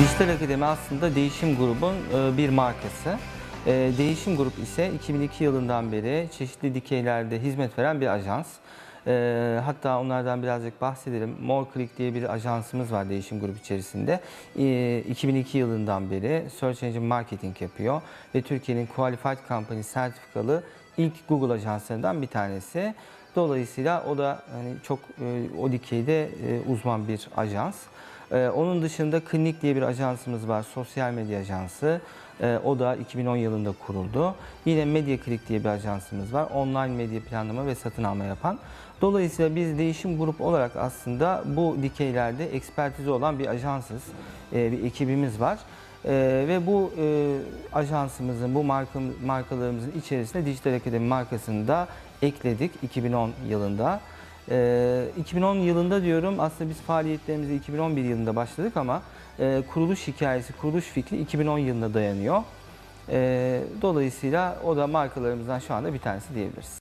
Akademi aslında Değişim Grubun e, bir markası. E, Değişim Grup ise 2002 yılından beri çeşitli dikeylerde hizmet veren bir ajans. E, hatta onlardan birazcık bahsedelim. More Click diye bir ajansımız var Değişim Grup içerisinde. E, 2002 yılından beri Search Engine Marketing yapıyor ve Türkiye'nin Qualified Company sertifikalı ilk Google ajanslarından bir tanesi. Dolayısıyla o da hani çok e, o dikeyde e, uzman bir ajans. E, onun dışında Klinik diye bir ajansımız var, sosyal medya ajansı. O da 2010 yılında kuruldu. Yine Media Click diye bir ajansımız var, online medya planlama ve satın alma yapan. Dolayısıyla biz değişim grup olarak aslında bu dikeylerde ekspertizi olan bir ajansız, bir ekibimiz var. Ee, ve bu e, ajansımızın, bu marka, markalarımızın içerisinde Dijital Akademi markasını da ekledik 2010 yılında. Ee, 2010 yılında diyorum aslında biz faaliyetlerimizi 2011 yılında başladık ama e, kuruluş hikayesi, kuruluş fikri 2010 yılına dayanıyor. Ee, dolayısıyla o da markalarımızdan şu anda bir tanesi diyebiliriz.